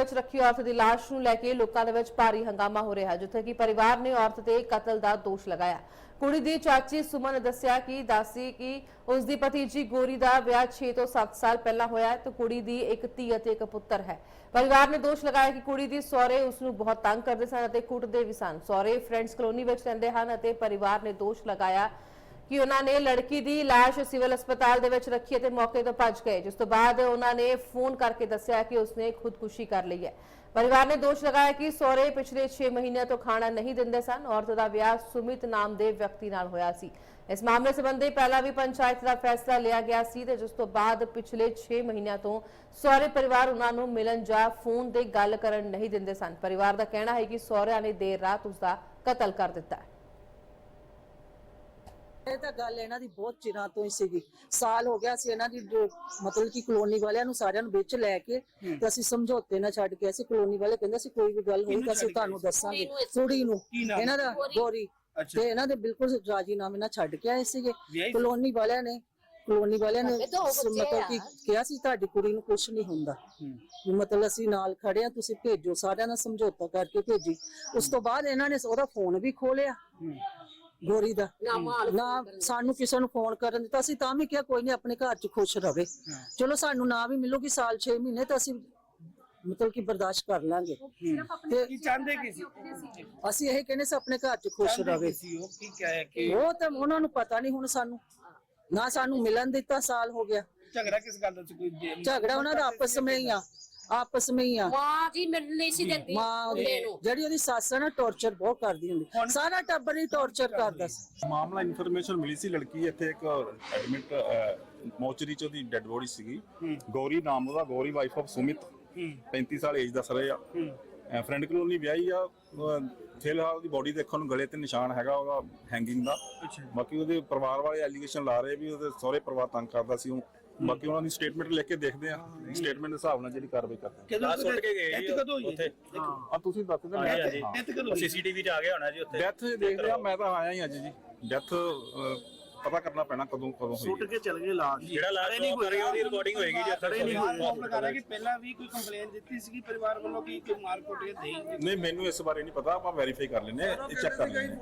ਵਿੱਚ ਰੱਖੀ ਔਰਤ ਦੀ ਲਾਸ਼ ਨੂੰ ਲੈ ਕੇ ਲੋਕਾਂ ਦੇ ਵਿੱਚ ਭਾਰੀ ਹੰਗਾਮਾ ਹੋ ਰਿਹਾ ਜਿੱਥੇ ਕਿ ਪਰਿਵਾਰ ਨੇ ਔਰਤ ਤੇ ਕਤਲ ਦਾ ਦੋਸ਼ ਲਗਾਇਆ। ਕੁੜੀ ਦੀ ਚਾਚੀ ਸੁਮਨ ਨੇ ਦੱਸਿਆ ਕਿ ਦੱਸੀ ਕਿ ਉਸ ਦੀ ਭਤੀਜੀ ਗੋਰੀ ਦਾ ਵਿਆਹ 6 ਤੋਂ 7 ਸਾਲ ਪਹਿਲਾਂ ਹੋਇਆ ਤੇ ਕੁੜੀ ਦੀ ਇੱਕ ਧੀ ਅਤੇ ਇੱਕ ਪੁੱਤਰ ਹੈ। ਪਰਿਵਾਰ ਨੇ ਦੋਸ਼ ਲਗਾਇਆ ਕਿ ਕੁੜੀ ਦੀ ਸਹੁਰੇ ਉਸ ਨੂੰ ਬਹੁਤ ਤੰਗ ਕਰਦੇ ਸਨ ਅਤੇ ਕੁੱਟਦੇ ਵੀ ਸਨ। ਸਹੁਰੇ ਫਰੈਂਡਸ ਕਲੋਨੀ ਵਿੱਚ ਰਹਿੰਦੇ ਹਨ ਅਤੇ ਪਰਿਵਾਰ ਨੇ ਦੋਸ਼ ਲਗਾਇਆ ਕਿ ਉਹਨਾਂ ਨੇ ਲੜਕੀ ਦੀ ਲਾਸ਼ ਸਿਵਲ ਹਸਪਤਾਲ ਦੇ ਵਿੱਚ ਰੱਖੀ ਅਤੇ ਮੌਕੇ ਤੋਂ ਭੱਜ ਗਏ, ਜਿਸ ਤੋਂ ਬਾਅਦ ਉਹਨਾਂ ਨੇ ਫੋਨ ਕਰਕੇ ਦੱਸਿਆ ਕਿ ਉਸਨੇ ਖੁਦਕੁਸ਼ੀ ਕਰ ਲਈ ਹੈ। ਪਰਿਵਾਰ ਨੇ ਦੋਸ਼ ਲਗਾਇਆ ਕਿ ਸਹੁਰੇ ਪਿਛਲੇ 6 ਮਹੀਨਿਆਂ ਤੋਂ ਖਾਣਾ ਨਹੀਂ ਦਿੰਦੇ ਸਨ। ਔਰਤ ਦਾ ਵਿਆਹ ਸੁਮਿਤ ਨਾਮ ਦੇ ਵਿਅਕਤੀ ਨਾਲ ਹੋਇਆ ਸੀ। ਇਸ ਮਾਮਲੇ ਸੰਬੰਧੀ ਪਹਿਲਾਂ ਵੀ ਪੰਚਾਇਤ ਦਾ ਫੈਸਲਾ ਲਿਆ ਗਿਆ ਸੀ ਤੇ ਜਿਸ ਤੋਂ ਬਾਅਦ ਪਿਛਲੇ 6 ਮਹੀਨਿਆਂ ਤੋਂ ਸਹੁਰੇ ਪਰਿਵਾਰ ਉਹਨਾਂ ਨੂੰ ਮਿਲਣ ਜਾਂ ਫੋਨ ਤੇ ਗੱਲ ਕਰਨ ਨਹੀਂ ਦਿੰਦੇ ਸਨ। ਪਰਿਵਾਰ ਦਾ ਕਹਿਣਾ ਹੈ ਕਿ ਸਹੁਰਿਆਂ ਨੇ ਦੇਰ ਰਾਤ ਉਸ ਦਾ ਕਤਲ ਕਰ ਦਿੱਤਾ ਇਹ ਤਾਂ ਗੱਲ ਇਹਨਾਂ ਦੀ ਬਹੁਤ ਚਿਰਾਂ ਤੋਂ ਹੀ ਸੀਗੀ। ਸਾਲ ਹੋ ਗਿਆ ਸੀ ਇਹਨਾਂ ਦੀ ਜੋ- ਮਤਲਬ ਕਿ ਕਲੋਨੀ ਵਾਲਿਆਂ ਨੂੰ ਸਾਰਿਆਂ ਨੂੰ ਵਿੱਚ ਲੈ ਕੇ ਤੇ ਅਸੀਂ ਸਮਝੌਤੇ ਨਾਲ ਛੱਡ ਕੇ ਅਸੀਂ ਕਲੋਨੀ ਵਾਲੇ ਕਹਿੰਦੇ ਸੀ ਕੋਈ ਵੀ ਗੱਲ ਹੋਈ ਤਾਂ ਅਸੀਂ ਤੁਹਾਨੂੰ ਦੱਸਾਂਗੇ। ਕੁੜੀ ਨੂੰ ਇਹਨਾਂ ਦਾ ਗੋਰੀ। ਤੇ ਇਹਨਾਂ ਦੇ ਬਿਲਕੁਲ ਰਾਜੀਨਾਮੇ ਨਾਲ ਛੱਡ ਕੇ ਆਏ ਸੀਗੇ। ਕਲੋਨੀ ਵਾਲਿਆਂ ਨੇ ਕਲੋਨੀ ਵਾਲਿਆਂ ਨੇ ਮਤਲਬ ਕਿ ਕਿਹਾ ਸੀ ਤੁਹਾਡੀ ਕੁੜੀ ਨੂੰ ਕੁਝ ਨਹੀਂ ਹੁੰਦਾ। ਵੀ ਮਤਲਬ ਅਸੀਂ ਨਾਲ ਖੜੇ ਆ ਤੁਸੀਂ ਭੇਜੋ ਸਾਰਿਆਂ ਨਾਲ ਸਮਝੌਤਾ ਕਰਕੇ ਭੇਜੀ। ਉਸ ਤੋਂ ਬਾਅਦ ਇਹਨਾਂ ਨੇ ਉਹਦਾ ਫੋਨ ਵੀ ਖੋਲਿਆ ਗੋਰੀ ਦਾ। ਨਾ ਸਾਨੂੰ ਕਿਸੇ ਨੂੰ ਫੋਨ ਕਰਨ ਦਿੱਤਾ। ਅਸੀਂ ਤਾਂ ਵੀ ਕਿਹਾ ਕੋਈ ਨਹੀਂ ਆਪਣੇ ਘਰ 'ਚ ਖੁਸ਼ ਰਵੇ। ਚਲੋ ਸਾਨੂੰ ਨਾ ਵੀ ਮਿਲੂਗੀ ਸਾਲ 6 ਮਹੀਨੇ ਤਾਂ ਅਸੀਂ ਮਤਲਬ ਕਿ ਬਰਦਾਸ਼ਤ ਕਰ ਲਾਂਗੇ। ਤੇ ਕੀ ਚਾਹੁੰਦੇ ਕੀ ਸੀ? ਅਸੀਂ ਇਹ ਕਹਿੰਦੇ ਸੀ ਆਪਣੇ ਘਰ 'ਚ ਖੁਸ਼ ਰਵੇ। ਸੀ ਉਹ? ਕੀ ਕਹੇ ਕਿ ਉਹ ਤਾਂ ਉਹਨਾਂ ਨੂੰ ਪਤਾ ਨਹੀਂ ਹੁਣ ਸਾਨੂੰ। ਨਾ ਸਾਨੂੰ ਮਿਲਣ ਦਿੱਤਾ ਸਾਲ ਹੋ ਗਿਆ। ਝਗੜਾ ਕਿਸ ਗੱਲ ਦਾ ਸੀ? ਕੋਈ ਝਗੜਾ ਉਹਨਾਂ ਦਾ ਆਪਸ ਵਿੱਚ ਹੀ ਆ। ਆਪਸ ਵਿੱਚ ਹੀ ਆ। ਮਾਂ ਜੀ ਮੈਨੂੰ ਨਹੀਂ ਸੀ ਦਿੰਦੀ ਮਾਂ ਉਹਦੀ- ਮੁੰਡੇ ਨੂੰ। ਜਿਹੜੀ ਉਹਦੀ ਸੱਸ ਆ ਨਾ ਟੌਰਚਰ ਬਹੁਤ ਕਰਦੀ ਹੁੰਦੀ। ਸਾਰਾ ਟੱਬਰ ਹੀ ਟੌਰਚਰ ਕਰਦਾ ਸੀ। ਮਾਮਲਾ ਇਨਫੋਰਮੇਸ਼ਨ ਮਿਲੀ ਸੀ ਲੜਕੀ ਇੱਥੇ ਇੱਕ ਐਡਮਿਟ ਮੋਚਰੀ ਚ ਉਹਦੀ ਡੈੱਡ ਬੋਡੀ ਸੀਗੀ। ਗੌਰੀ ਨਾਮ ਉਹਦਾ ਗੌਰੀ ਵਾਈਫ ਆਫ ਸੁਮਿਤ। 35 ਸਾਲ ਏਜ ਦੱਸ ਰਹੇ ਆ। ਫਰੈਂਡ ਕਲੋਨੀ ਵਿਆਹੀ ਆ। ਅਹ, ਫਿਲਹਾਲ ਉਹਦੀ ਬੋਡੀ ਦੇਖਣ ਨੂੰ ਗਲੇ ਤੇ ਨਿਸ਼ਾਨ ਹੈਗਾ ਉਹਦਾ ਹੈਂਗਿੰਗ ਦਾ। ਬਾਕੀ ਉਹਦੇ ਪਰਿਵਾਰ ਵਾਲੇ ਐਲੀਗੇਸ਼ਨ ਲਾ ਰਹੇ ਵੀ ਉਹਦੇ ਸਹੁਰੇ ਪਰਿਵਾਰ ਤੰਗ ਕਰਦਾ ਸੀ ਉਹ ਬਾਕੀ ਉਹਨਾਂ ਦੀ ਸਟੇਟਮੈਂਟ ਲਿਖ ਕੇ ਦੇਖਦੇ ਆ ਸਟੇਟਮੈਂਟ ਦੇ ਹਿਸਾਬ ਨਾਲ ਜਿਹੜੀ ਕਾਰਵਾਈ ਕਰਦੇ ਕਦੋਂ ਸੁੱਟ ਕੇ ਗਏ ਇੱਥੇ ਕਦੋਂ ਹੋਈ ਉੱਥੇ। ਆ ਤੁਸੀਂ ਦੱਸ ਦਿਓ ਮੈਂ ਇੱਥੇ ਕਦੋਂ ਹੋਈ? ਸੀਸੀਟੀਵੀ 'ਚ ਆ ਗਿਆ ਹੋਣਾ ਜੀ ਉੱਥੇ। ਡੈਥ ਦੇਖ ਰਿਹਾ ਮੈਂ ਤਾਂ ਆਇਆ ਹੀ ਅੱਜ ਜੀ। ਡੈਥ ਪਤਾ ਕਰਨਾ ਪੈਣਾ ਕਦੋਂ ਕਦੋਂ ਹੋਈ ਸੁੱਟ ਕੇ ਚਲ ਗਏ ਲਾਸ਼ ਜਿਹੜਾ ਲਾਸਟ ਨਹੀਂ ਕਰੀ ਉਹਦੀ ਰਿਕਾਰਡਿੰਗ ਹੋਏਗੀ ਜੀ ਖੜੇ ਨਹੀਂ ਹੋਏ। ਮਾਮਲਾ ਕਰ ਰਿਹਾ ਕਿ ਪਹਿਲਾਂ ਵੀ ਕੋਈ ਕੰਪਲੇਨ ਦਿੱਤੀ ਸੀ ਪਰਿਵਾਰ ਵੱਲੋਂ ਕਿ ਕੋਈ ਮਾਰ ਕੁੱਟ ਕੇ ਦੇਈ ਨਹੀਂ ਮੈਨੂੰ ਇਸ ਬਾਰੇ ਨਹੀਂ ਪਤਾ ਆਪਾਂ ਵੈਰੀਫਾਈ ਕਰ ਲੈਨੇ ਇਹ ਚੈੱਕ ਕਰ ਲੈਨੇ